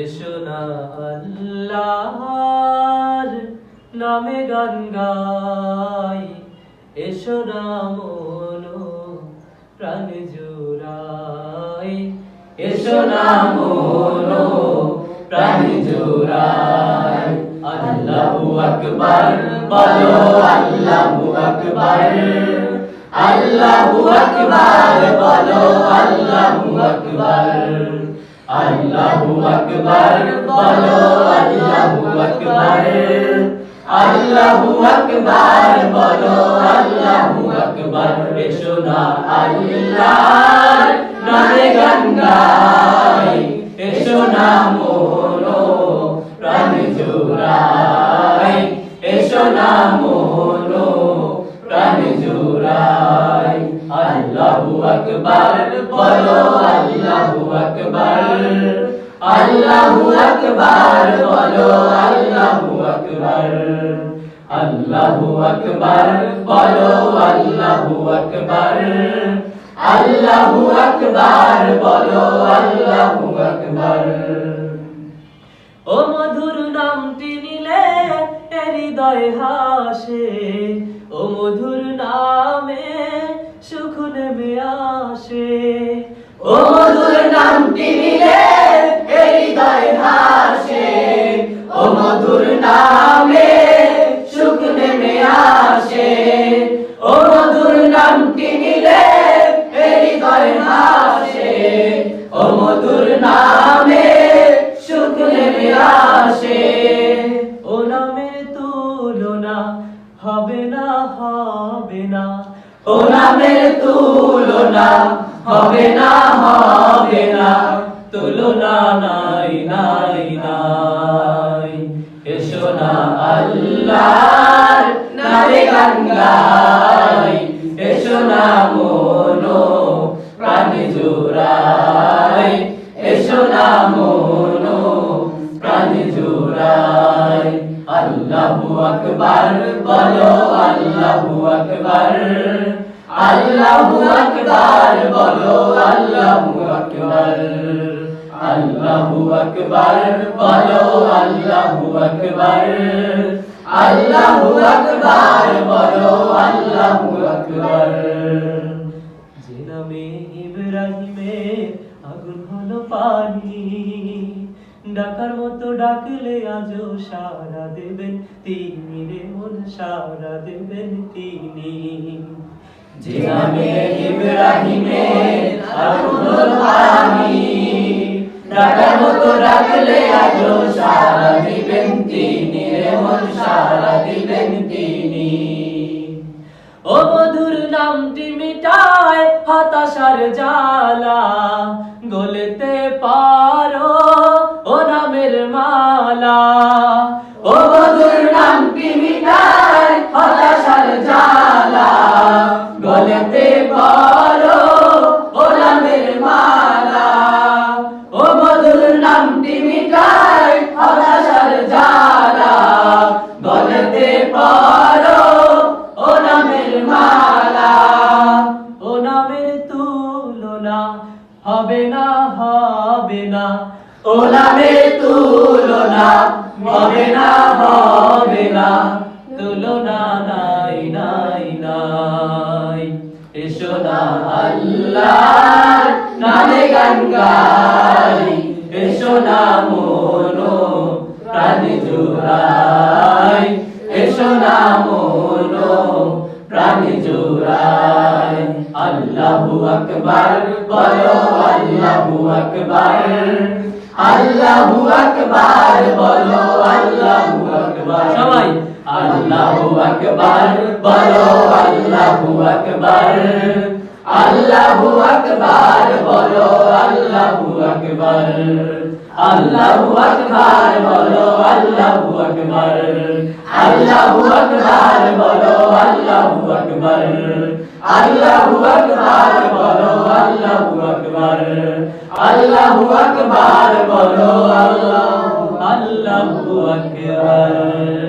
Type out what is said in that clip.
এসো না নামে গান গাই। এসো না মনো প্রাণ জোড়াই। এসো না প্রাণ জোড়াই। আল্লাহু আকবার, বলো আল্লাহু আকবার। আল্লাহু আকবার, বলো আল্লাহু আকবার। আল্লাহু আকবার, বলো আল্লাহু আকবার। আল্লাহু আকবার, বলো আল্লাহু আকবার। এসো না আল্লাহর নামে গান গাই এসো না মনো প্রাণ জোড়াই এসো না আল্লাহু আকবার, বলো আল্লাহু আকবার। আল্লাহু আকবার, বলো আল্লাহু আকবার। আল্লাহু আকবার, বলো আল্লাহু আকবার। আল্লাহু আকবার, বলো আল্লাহু আকবার। ও মধুর নামটি নিলে হৃদয় হাসে। ও মধুর ও মধুর নামটি নিলে হৃদয় হাসে ও মধুর নামে সুখ নেমে আসে। ও মধুর নামটি নিলে হৃদয় হাসে ও মধুর নামে সুখ নেমে আসে। ও নামের তুলনা হবে না হবে না। ও নামের তুলনা হবে না হবে না তুলনা নাই নাই নাই। এসো না আল্লাহর নামে গান গাই এসো না মনো প্রাণ জোড়াই এসো না মনো প্রাণ জোড়াই আল্লাহু আকবার, বলো আল্লাহু আকবার। আল্লাহু আকবার। বলো আল্লাহু আকবার। আল্লাহু আকবার, বলো আল্লাহু আকবার। আল্লাহু আকবার, বলো আল্লাহু আকবার। যে নামে ইব্রাহিমের আগুন হলো পানি, ডাকার মতো ডাকলে আজও সারা দেবেন তিনি, রে মন সারা দেবেন তিনি। যে নামে ইব্রাহিমের আগুন হলো পানি ডাকার মতো ডাকলে আজও সারা দিবেন তিনি রে মন সারা দিবেন তিনি। ও মধুর নামটি মিটায় হতাশার জালা গলতে পারো ও নামের তুলনা হবে না হবে না। তুলনা নাই নাই নাই। এসো না আল্লাহ গান গাই। এসো না মনো প্রাণ জোড়াই। এসো আল্লাহু আকবার বলো আল্লাহু আকবার। আল্লাহু আকবার বলো আল্লাহু আকবার। সবাই। আল্লাহু আকবার বলো আল্লাহু আকবার। আল্লাহু আকবার বলো আল্লাহু আকবার। আল্লাহু আকবার বলো আল্লাহু আকবার। আল্লাহু আকবার বলো আল্লাহু আকবার। আল্লাহু আকবার বলো আল্লাহু আকবার। আল্লাহু আকবার বলো আল্লাহ আল্লাহু আকবার।